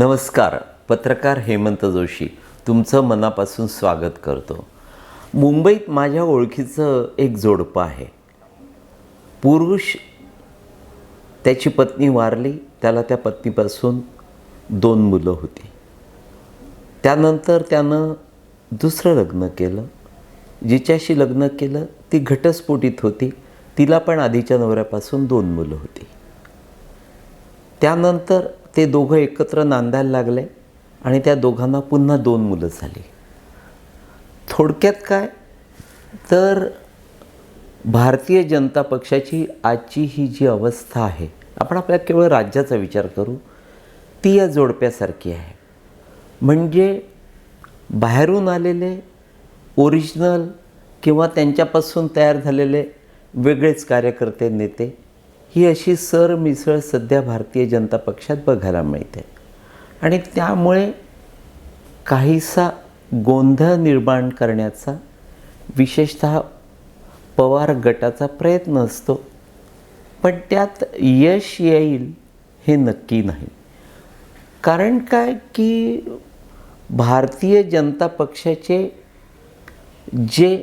नमस्कार पत्रकार हेमंत जोशी तुमचं मनापासून स्वागत करतो. मुंबईत माझ्या ओळखीचं एक जोडपं आहे. पुरुष त्याची पत्नी वारली त्याला त्या पत्नीपासून दोन मुलं होती. त्यानंतर त्यानं दुसरं लग्न केलं. जिच्याशी लग्न केलं ती घटस्फोटीत होती. तिला पण आधीच्या नवऱ्यापासून दोन मुलं होती. त्यानंतर ते दोघं एकत्र नांदायला लागले आणि त्या दोघांना पुन्हा दोन मुलं झाली. थोडक्यात काय? तर भारतीय जनता पक्षाची आजची ही जी अवस्था आहे आपण आपल्या केवळ राज्याचा विचार करू ती या जोडप्यासारखी आहे. म्हणजे बाहेरून आलेले ओरिजिनल किंवा त्यांच्यापासून तयार झालेले वेगळेच कार्यकर्ते नेते ही अशी सरमिसळ सध्या भारतीय जनता पक्षात बघायला मिळते. आणि त्यामुळे काहीसा गोंधळ निर्माण करण्याचा विशेषत पवार गटाचा प्रयत्न असतो पण त्यात यश येईल हे नक्की नाही. कारण काय की भारतीय जनता पक्षाचे जे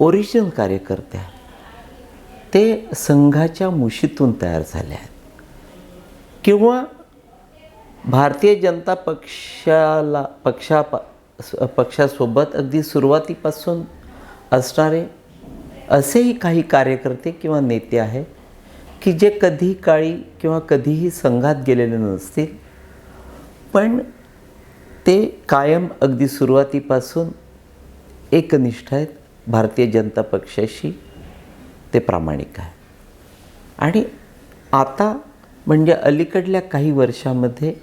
ओरिजिनल कार्यकर्ते आहेत ते संघाच्या मुशीतून तयार झाले आहेत. किंवा भारतीय जनता पक्षाला पक्षा पक्षासोबत अगदी सुरुवातीपासून असणारे असेही काही कार्यकर्ते किंवा नेते आहेत की जे कधी काळी किंवा कधीही संघात गेलेले नसतील. पण ते कायम अगदी सुरुवातीपासून एकनिष्ठ आहेत भारतीय जनता पक्षाशी. ते प्रामाणिक आहे. आणि आता म्हणजे अलीकडल्या काही वर्षामध्ये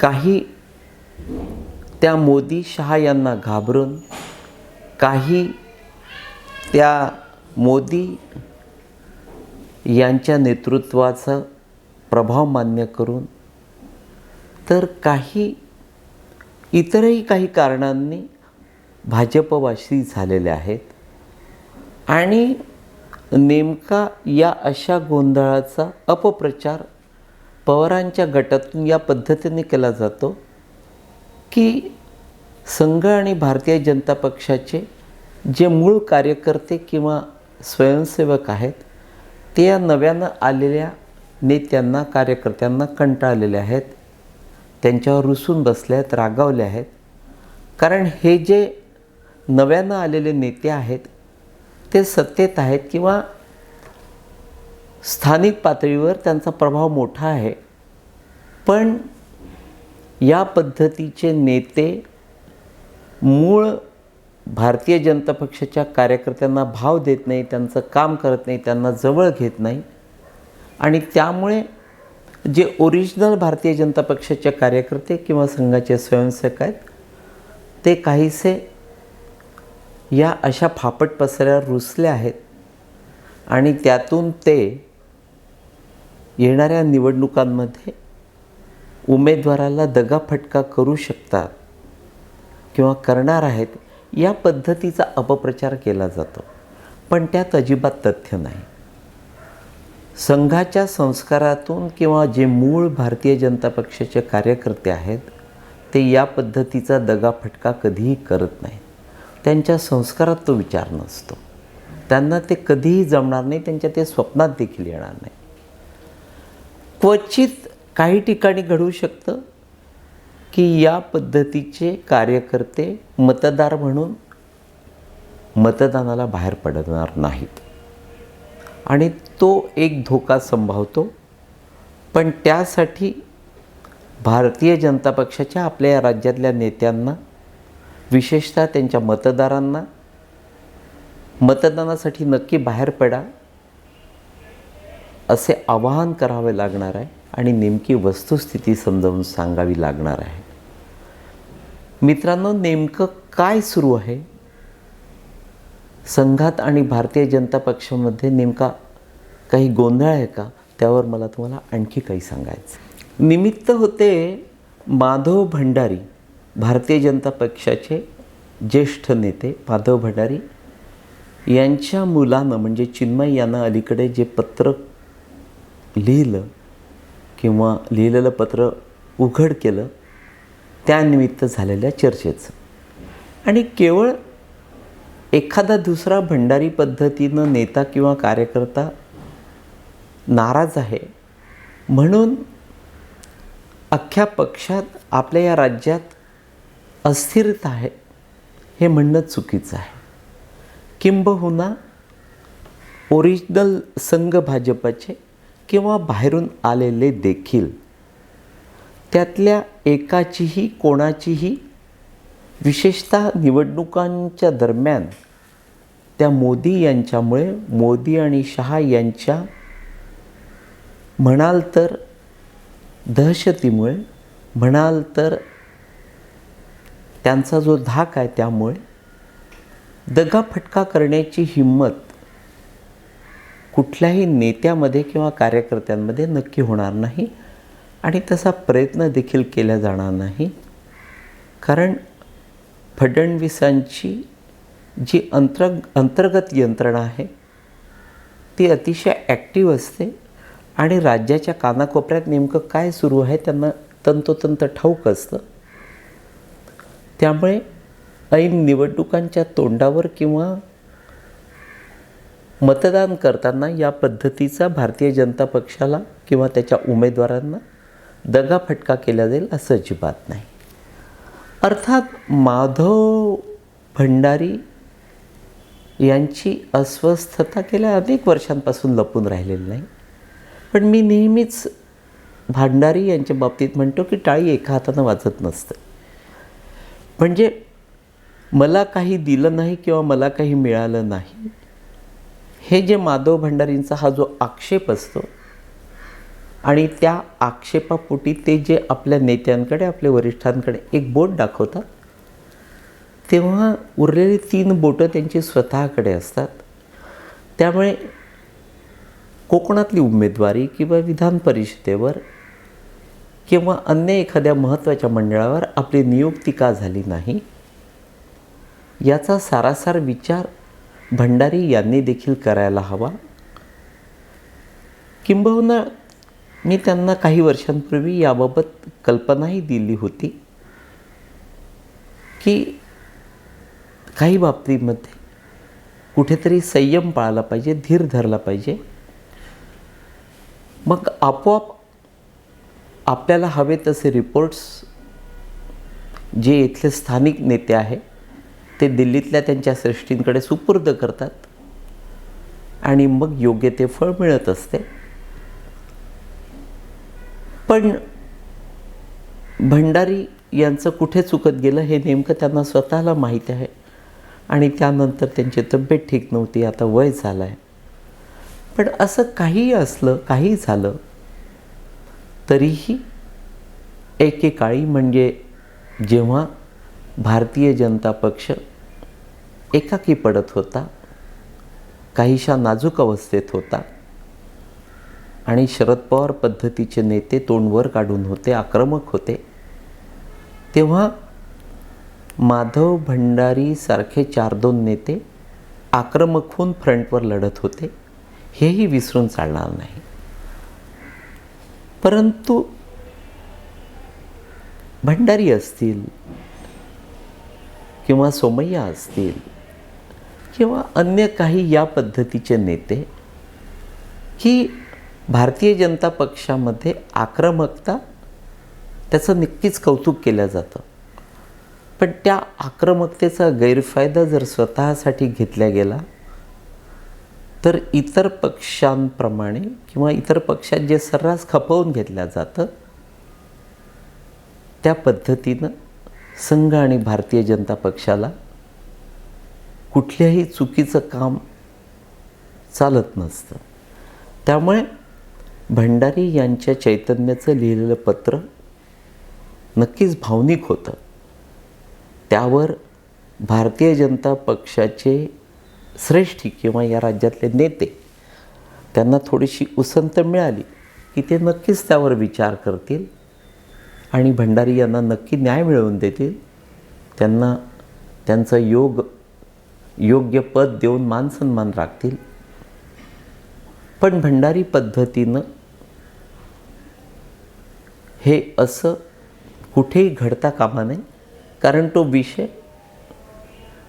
काही त्या मोदी शहा यांना घाबरून काही त्या मोदी यांच्या नेतृत्वाचा प्रभाव मान्य करून तर काही इतरही काही कारणांनी भाजपवाशी झालेले आहेत. आणि नेमका या अशा गोंधळाचा अपप्रचार पवारांच्या गटातून या पद्धतीने केला जातो की संघ आणि भारतीय जनता पक्षाचे जे मूळ कार्यकर्ते किंवा स्वयंसेवक आहेत ते या नव्यानं आलेल्या नेत्यांना कार्यकर्त्यांना कंटाळलेले आहेत त्यांच्यावर रुसून बसले आहेत रागावले आहेत. कारण हे जे नव्यानं आलेले नेते आहेत ते सत्तेत आहेत किंवा स्थानिक पातळीवर त्यांचा प्रभाव मोठा आहे. पण या पद्धतीचे नेते मूळ भारतीय जनता पक्षाच्या कार्यकर्त्यांना भाव देत नाही त्यांचं काम करत नाही त्यांना जवळ घेत नाही. आणि त्यामुळे जे ओरिजिनल भारतीय जनता पक्षाचे कार्यकर्ते किंवा संघाचे स्वयंसेवक आहेत ते काहीसे या अशा फापट पसऱ्यावर रुसल्या आहेत आणि त्यातून ते येणाऱ्या निवडणुकांमध्ये उमेदवाराला दगाफटका करू शकतात किंवा करणार आहेत या पद्धतीचा अपप्रचार केला जातो. पण त्यात अजिबात तथ्य नाही. संघाच्या संस्कारातून किंवा जे मूळ भारतीय जनता पक्षाचे कार्यकर्ते आहेत ते या पद्धतीचा दगाफटका कधीही करत नाहीत. त्यांच्या संस्कारात तो विचार नसतो. त्यांना ते कधीही जमणार नाही त्यांच्या ते स्वप्नात देखील येणार नाही. क्वचित काही ठिकाणी घडू शकतं की या पद्धतीचे कार्यकर्ते मतदार म्हणून मतदानाला बाहेर पडणार नाहीत. आणि तो एक धोका संभावतो पण त्यासाठी भारतीय जनता पक्षाच्या आपल्या या राज्यातल्या नेत्यांना विशेषतः त्यांच्या मतदारांना. मतदानासाठी नक्की बाहेर पडा. असे आवाहन करावे लागणार आहे आणि नेमकी वस्तुस्थिती समजावून सांगावी लागणार आहे. मित्रांनो नेमकं काय सुरू आहे? संघात आणि भारतीय जनता पक्षामध्ये नेमका काही गोंधळ आहे का? त्यावर मला तुम्हाला आणखी काही सांगायचं निमित्त होते माधव भंडारी. भारतीय जनता पक्षाचे ज्येष्ठ नेते माधव भंडारी यांच्या मुलानं म्हणजे चिन्मय यानं अलीकडे जे पत्र लिहिलं किंवा लिहिलेलं पत्र उघड केलं त्यानिमित्त झालेल्या चर्चेचं. आणि केवळ एखादा दुसरा भंडारी पद्धतीनं नेता किंवा कार्यकर्ता नाराज आहे म्हणून अख्ख्या पक्षात आपल्या या राज्यात अस्थिरता आहे. हे म्हणणं चुकीचं आहे. किंबहुना ओरिजिनल संघ भाजपचे किंवा बाहेरून आलेले देखील त्यातल्या एकाचीही कोणाचीही विशेषतः निवडणुकांच्या दरम्यान त्या मोदी यांच्यामुळे मोदी आणि शहा यांच्या म्हणाल तर दहशतीमुळे म्हणाल तर त्यांचा जो धाक आहे त्यामुळे दगाफटका करण्याची हिंमत कुठल्याही नेत्यामध्ये किंवा कार्यकर्त्यांमध्ये नक्की होणार नाही आणि तसा प्रयत्न देखील केला जाणार नाही. कारण फडणवीसांची जी अंतर अंतर्गत यंत्रणा आहे ती अतिशय ॲक्टिव्ह असते आणि राज्याच्या कानाकोपऱ्यात नेमकं काय सुरू आहे त्यांना तंतोतंत ठाऊक असतं. त्यामुळे ऐन निवडणुकांच्या तोंडावर किंवा मतदान करताना या पद्धतीचा भारतीय जनता पक्षाला किंवा त्याच्या उमेदवारांना दगाफटका केला जाईल असं अजिबात नाही. अर्थात माधव भंडारी यांची अस्वस्थता गेल्या अनेक वर्षांपासून लपून राहिलेली नाही. पण मी नेहमीच भांडारी यांच्या बाबतीत म्हणतो की टाळी एका हातानं वाजत नसतं. म्हणजे मला काही दिलं नाही किंवा मला काही मिळालं नाही. हे जे माधव भंडारींचा हा जो आक्षेप असतो आणि त्या आक्षेपापोटी ते जे आपल्या नेत्यांकडे आपल्या वरिष्ठांकडे एक बोट दाखवतात तेव्हा उरलेली तीन बोटं त्यांची स्वतःकडे असतात. त्यामुळे कोकणातली उमेदवारी किंवा विधान परिषदेवर किंवा अन्य एखाद्या महत्त्वाच्या मंडळावर आपली नियुक्ती का झाली नाही? याचा सारासार विचार भंडारी यांनी देखील करायला हवा. किंबहुना मी त्यांना काही वर्षांपूर्वी याबाबत कल्पनाही दिली होती की काही बाबतीमध्ये कुठेतरी संयम पाळला पाहिजे धीर धरला पाहिजे. मग आपोआप आपल्याला हवे तसे रिपोर्ट्स जे इथले स्थानिक नेते आहे ते दिल्लीतल्या त्यांच्या श्रेष्ठींकडे सुपूर्द करतात आणि मग योग्य ते फळ मिळत असते. पण भंडारी यांचं कुठे चुकत गेलं हे नेमकं त्यांना स्वतःला माहीत आहे आणि त्यानंतर त्यांची तब्येत ठीक नव्हती आता वय झालं आहे पण असं काहीही असलं काही झालं तरीही एकेकाळी म्हणजे जेव्हा भारतीय जनता पक्ष एकाकी पडत होता काहीशा नाजूक अवस्थेत होता आणि शरद पवार पद्धतीचे नेते तोंडवर काढून होते आक्रमक होते तेव्हा माधव भंडारी सारखे चार दोन नेते आक्रमक होऊन फ्रंटवर लढत होते हेही विसरून चालणार नाही. परंतु भंडारी असतील किंवा सोमय्या असतील किंवा अन्य काही या पद्धतीचे नेते की भारतीय जनता पक्षामध्ये आक्रमकता त्याचं नक्कीच कौतुक केलं जातं. पण त्या आक्रमकतेचा गैरफायदा जर स्वतःसाठी घेतला गेला तर इतर पक्षांप्रमाणे किंवा इतर पक्षात जे सर्रास खपवून घेतलं जातं त्या पद्धतीनं संघ आणि भारतीय जनता पक्षाला कुठल्याही चुकीचं काम चालत नसतं. त्यामुळे भंडारी यांच्या चैतन्याचं लिहिलेलं पत्र नक्कीच भावनिक होतं. त्यावर भारतीय जनता पक्षाचे श्रेष्ठी किंवा या राज्यातले नेते त्यांना थोडीशी उसंत मिळाली की ते नक्कीच त्यावर विचार करतील आणि भंडारी यांना नक्की न्याय मिळवून देतील. त्यांना त्यांचं योग योग्य पद देऊन मानसन्मान राखतील. पण भंडारी पद्धतीनं हे असं कुठेही घडता कामा नये कारण तो विषय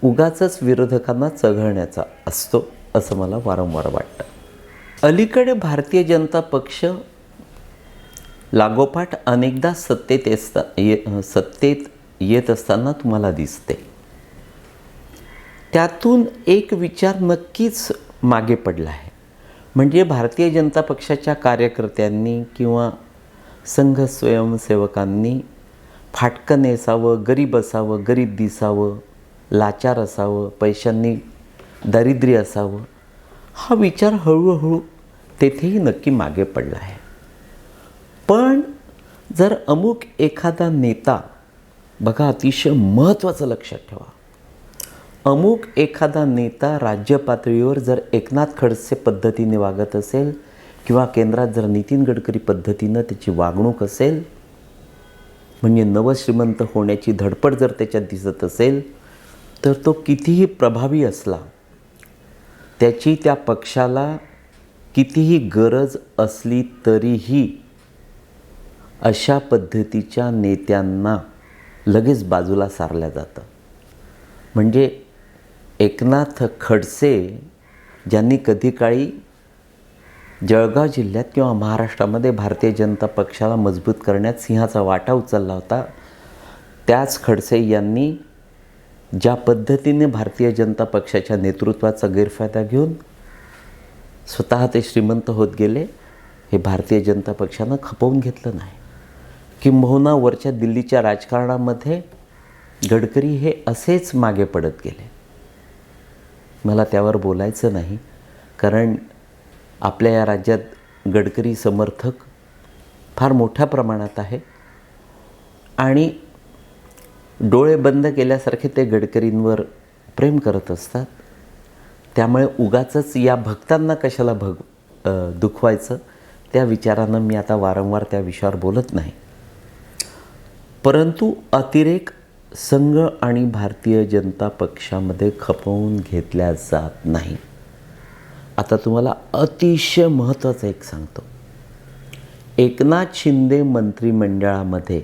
उगाच विरोधकांना चघळण्याचा असतो असं मला वारंवार वाटतं. अलीकडे भारतीय जनता पक्ष लागोपाठ अनेकदा सत्तेत असता ये सत्तेत येत असताना तुम्हाला दिसते. त्यातून एक विचार नक्कीच मागे पडला आहे. म्हणजे भारतीय जनता पक्षाच्या कार्यकर्त्यांनी किंवा संघ स्वयंसेवकांनी फाटकं नेसावं गरीब असावं गरीब दिसावं लाचार असावं पैशांनी दारिद्र्य असावं हा विचार हळूहळू तेथेही नक्की मागे पडला आहे. पण जर अमुक एखादा नेता बघा अतिशय महत्त्वाचं लक्षात ठेवा. अमुक एखादा नेता राज्य पातळीवर जर एकनाथ खडसे पद्धतीने वागत असेल किंवा केंद्रात जर नितीन गडकरी पद्धतीनं त्याची वागणूक असेल म्हणजे नवश्रीमंत होण्याची धडपड जर त्याच्यात दिसत असेल तर तो कितीही प्रभावी असला त्याची त्या पक्षाला कितीही गरज असली तरीही अशा पद्धतीच्या नेत्यांना लगेच बाजूला सारलं जातं. म्हणजे एकनाथ खडसे ज्यांनी कधी काळी जळगाव जिल्ह्यात किंवा महाराष्ट्रामध्ये भारतीय जनता पक्षाला मजबूत करण्यात सिंहाचा वाटा उचलला होता त्याच खडसे यांनी ज्या पद्धतीने भारतीय जनता पक्षाच्या नेतृत्वाचा गैरफायदा घेऊन स्वतः ते श्रीमंत होत गेले हे भारतीय जनता पक्षानं खपवून घेतलं नाही. किंबहुना वरच्या दिल्लीच्या राजकारणामध्ये गडकरी हे असेच मागे पडत गेले. मला त्यावर बोलायचं नाही कारण आपल्या या राज्यात गडकरी समर्थक फार मोठ्या प्रमाणात आहे आणि डोळे बंद केल्यासारखे ते गडकरींवर प्रेम करत असतात. त्यामुळे उगाचंच या भक्तांना कशाला भग दुखवायचं? त्या विचारानं मी आता वारंवार त्या विषयावर बोलत नाही. परंतु अतिरेक संघ आणि भारतीय जनता पक्षामध्ये खपवून घेतल्या जात नाही. आता तुम्हाला अतिशय महत्त्वाचं एक सांगतो. एकनाथ शिंदे मंत्रिमंडळामध्ये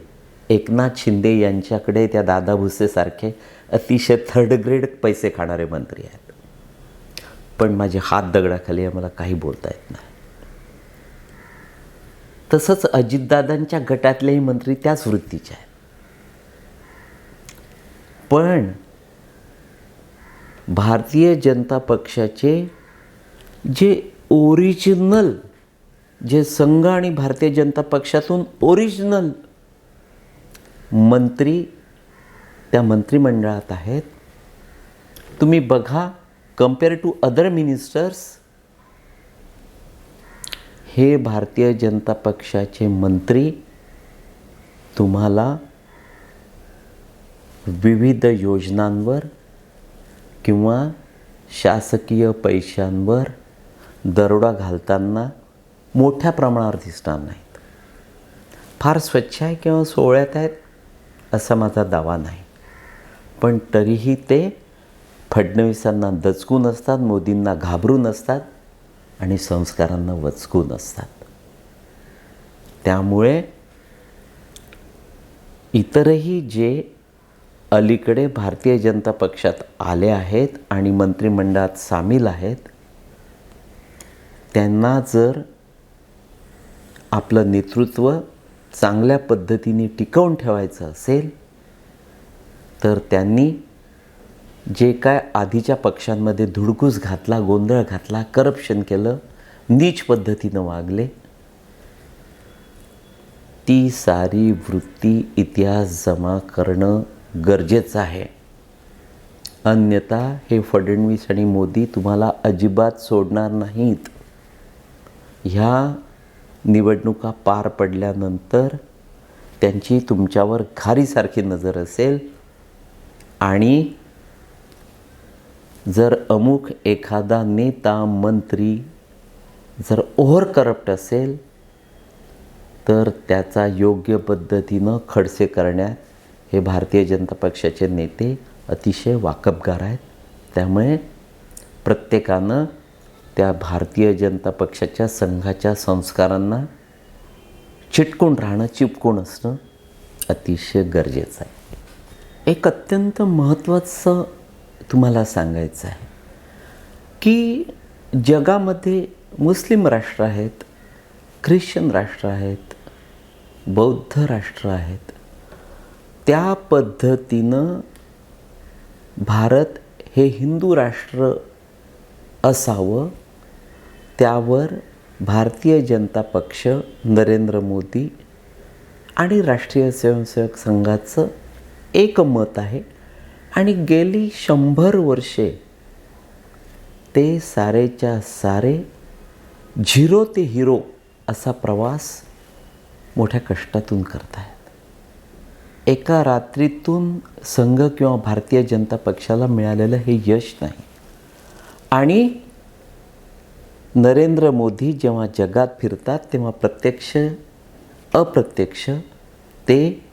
एकनाथ शिंदे यांच्याकडे त्या दादा भुसेसारखे अतिशय थर्ड ग्रेड पैसे खाणारे मंत्री आहेत. पण माझे हात दगडाखाली आहे मला काही बोलता येत नाही. तसंच अजितदादांच्या गटातलेही मंत्री त्याच वृत्तीचे आहेत. पण भारतीय जनता पक्षाचे जे ओरिजिनल जे संघ आणि भारतीय जनता पक्षातून ओरिजिनल मंत्री त्या मंत्रिमंडळात आहेत. तुम्ही बघा कंपेअर टू अदर मिनिस्टर्स हे भारतीय जनता पक्षाचे मंत्री तुम्हाला विविध योजनांवर किंवा शासकीय पैशांवर दरोडा घालताना मोठ्या प्रमाणावर दिसणार नाहीत. फार स्वच्छ आहे किंवा सोहळ्यात आहेत? असा माझा दावा नाही. पण तरीही ते फडणवीसांना दचकून असतात मोदींना घाबरून असतात आणि संस्कारांना वचकून असतात. त्यामुळे इतरही जे अलीकडे भारतीय जनता पक्षात आले आहेत आणि मंत्रिमंडळात सामील आहेत त्यांना जर आपलं नेतृत्व चांगल्या पद्धतीने टिकवून ठेवायचं असेल तर त्यांनी जे काय आधीच्या पक्षांमध्ये धुडकूस घातला गोंधळ घातला करप्शन केलं नीच पद्धतीनं वागले ती सारी वृत्ती इतिहास जमा करणं गरजेचं आहे. अन्यथा हे फडणवीस आणि मोदी तुम्हाला अजिबात सोडणार नाहीत. ह्या निवडणुका पार पडल्यानंतर त्यांची तुमच्यावर घारीसारखी नजर असेल. आणि जर अमुक एखादा नेता मंत्री जर ओव्हर करप्ट असेल तर त्याचा योग्य पद्धतीनं खडसे करण्यात हे भारतीय जनता पक्षाचे नेते अतिशय वाकबगार आहेत. त्यामुळे प्रत्येकानं त्या भारतीय जनता पक्षाच्या संघाच्या संस्कारांना चिटकून राहणं चिपकून असणं अतिशय गरजेचं आहे. एक अत्यंत महत्त्वाचं तुम्हाला सांगायचं आहे की जगामध्ये मुस्लिम राष्ट्र आहेत ख्रिश्चन राष्ट्र आहेत बौद्ध राष्ट्र आहेत त्या पद्धतीनं भारत हे हिंदू राष्ट्र असावं त्यावर भारतीय जनता पक्ष नरेंद्र मोदी आणि राष्ट्रीय स्वयंसेवक संघाचं एक मत आहे. आणि गेली शंभर वर्षे ते सारेच्या सारे झिरो ते हिरो असा प्रवास मोठ्या कष्टातून करत आहेत एका रात्रीतून संघ किंवा भारतीय जनता पक्षाला मिळालेलं हे यश नाही. आणि नरेंद्र मोदी जेव्हा जगात फिरतात तेव्हा प्रत्यक्ष अप्रत्यक्ष ते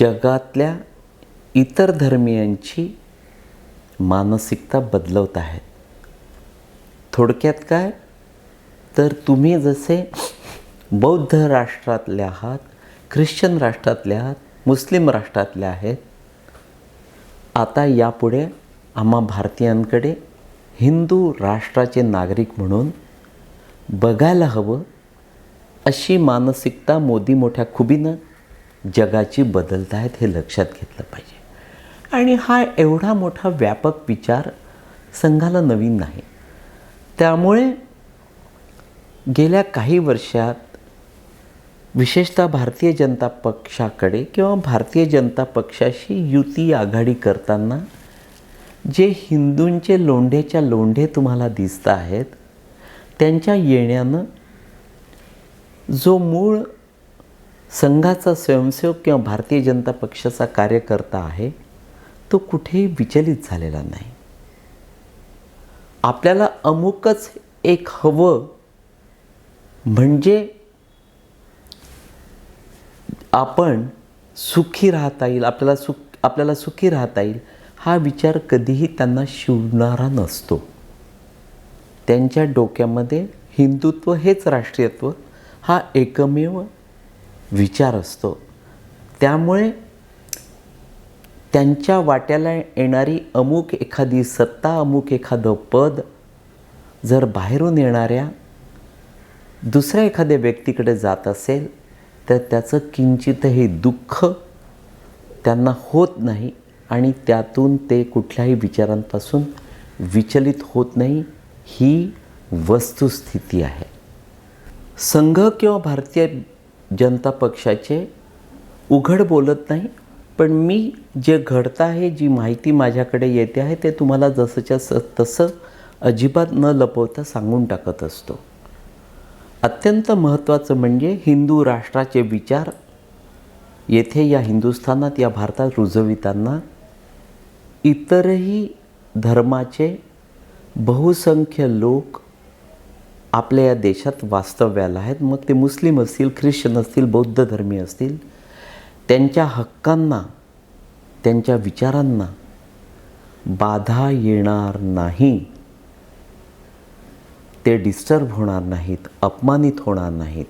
जगातल्या इतर धर्मियांची मानसिकता बदलवत आहेत. थोडक्यात काय? तर तुम्ही जसे बौद्ध राष्ट्रातले आहात ख्रिश्चन राष्ट्रातले आहात मुस्लिम राष्ट्रातले आहेत आता यापुढे आम्हा भारतीयांकडे हिंदू राष्ट्राचे नागरिक म्हणून बघायला हवं अशी मानसिकता मोदी मोठ्या खुबीनं जगाची बदलत आहेत हे लक्षात घेतलं पाहिजे. आणि हा एवढा मोठा व्यापक विचार संघाला नवीन नाही. त्यामुळे गेल्या काही वर्षात विशेषतः भारतीय जनता पक्षाकडे किंवा भारतीय जनता पक्षाशी युती आघाडी करताना जे हिंदूंचे लोंढेच्या लोंढे तुम्हाला दिसत आहेत त्यांच्या येण्यानं जो मूळ संघाचा स्वयंसेवक किंवा भारतीय जनता पक्षाचा कार्यकर्ता आहे तो कुठेही विचलित झालेला नाही. आपल्याला अमुकच एक हवं म्हणजे आपण सुखी राहता येईल आपल्याला सुख आपल्याला सुखी राहता येईल. हा विचार कधीही त्यांना शिवणारा नसतो. त्यांच्या डोक्यामध्ये हिंदुत्व हेच राष्ट्रीयत्व हा एकमेव विचार असतो. त्यामुळे त्यांच्या वाट्याला येणारी अमुक एखादी सत्ता अमुक एखादं पद जर बाहेरून येणाऱ्या दुसऱ्या एखाद्या व्यक्तीकडे जात असेल तर त्याचं किंचितही दुःख त्यांना होत नाही. आणि त्यातून ते कुठल्याही विचारांपासून विचलित होत नाही ही वस्तुस्थिती आहे. संघ किंवा भारतीय जनता पक्षाचे उघड बोलत नाही पण मी जे घडतं आहे जी माहिती माझ्याकडे येते आहे ते तुम्हाला जसंच्या स तसं अजिबात न लपवता सांगून टाकत असतो. अत्यंत महत्त्वाचं म्हणजे हिंदू राष्ट्राचे विचार येथे या हिंदुस्थानात या भारतात रुजविताना इतरही धर्माचे बहुसंख्य लोक आपल्या या देशात वास्तव्याला आहेत. मग ते मुस्लिम असतील ख्रिश्चन असतील बौद्ध धर्मी असतील त्यांच्या हक्कांना त्यांच्या विचारांना बाधा येणार नाही. ते डिस्टर्ब होणार नाहीत अपमानित होणार नाहीत.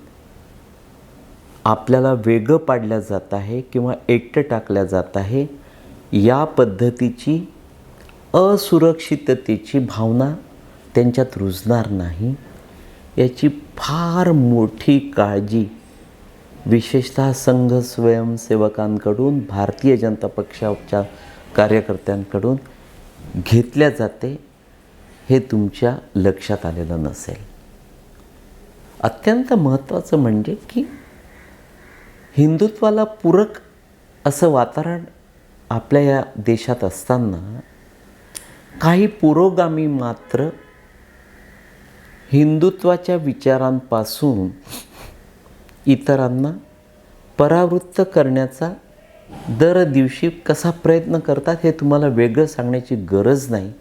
आपल्याला वेगळं पाडलं जात आहे किंवा एकटं टाकल्या जात आहे. या पद्धतीची असुरक्षिततेची भावना त्यांच्यात रुजणार नाही. याची फार मोठी काळजी विशेषतः संघ स्वयंसेवकांकडून भारतीय जनता पक्षाच्या कार्यकर्त्यांकडून घेतल्या जाते हे तुमच्या लक्षात आलेलं नसेल. अत्यंत महत्त्वाचं म्हणजे की हिंदुत्वाला पूरक असं वातावरण आपल्या या देशात असताना काही पुरोगामी मात्र हिंदुत्वाच्या विचारांपासून इतरांना परावृत्त करण्याचा दर दिवशी कसा प्रयत्न करतात हे तुम्हाला वेगळं सांगण्याची गरज नाही.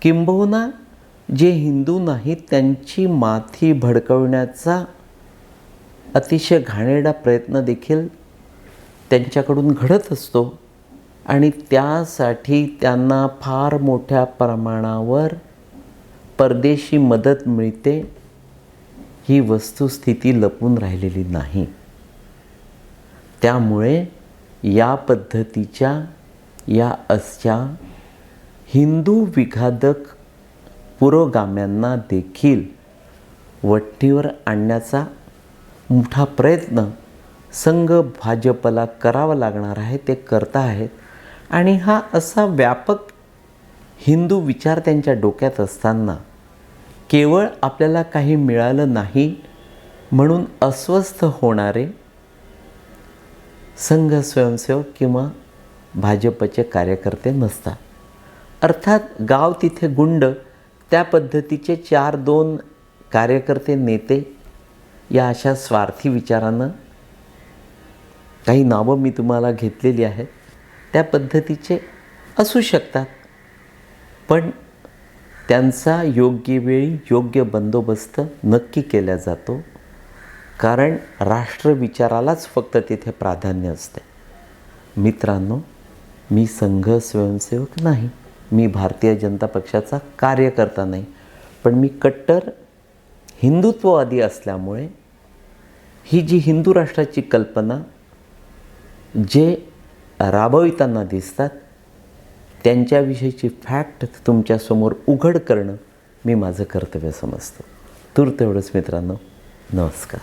किंबहुना जे हिंदू नाहीत त्यांची माथी भडकवण्याचा अतिशय घाणेरडा प्रयत्न देखील त्यांच्याकडून घडत असतो. आणि त्यासाठी त्यांना फार मोठ्या प्रमाणावर परदेशी मदत मिळते. ही वस्तुस्थिती लपून राहिलेली नाही. त्यामुळे या पद्धतीच्या या असच्या हिंदू विघातक पुरोगाम्यांना देखील वट्टीवर आणण्याचा मोठा प्रयत्न संघ भाजपला करावा लागणार आहे ते करता आहेत आणि हा असा व्यापक हिंदू विचार त्यांच्या डोक्यात असताना केवळ आपल्याला काही मिळालं नाही म्हणून अस्वस्थ होणारे संघ स्वयंसेवक किंवा भाजपचे कार्यकर्ते नसतात. अर्थात गाव तिथे गुंड त्या पद्धतीचे चार दोन कार्यकर्ते नेते या अशा स्वार्थी विचारानं काही नावं मी तुम्हाला घेतलेली आहेत. त्या पद्धतीचे असू शकतात. पण त्यांचा योग्य वेळी योग्य बंदोबस्त नक्की केला जातो. कारण राष्ट्रविचारालाच फक्त तिथे प्राधान्य असते. मित्रांनो मी संघ स्वयंसेवक नाही. मी भारतीय जनता पक्षाचा कार्यकर्ता नाही. पण मी कट्टर हिंदुत्ववादी असल्यामुळे ही जी हिंदू राष्ट्राची कल्पना जे राबविताना दिसतात त्यांच्याविषयीची फॅक्ट तुमच्यासमोर उघड करणं मी माझं कर्तव्य समजतो. तूर्त एवढंच मित्रांनो. नमस्कार.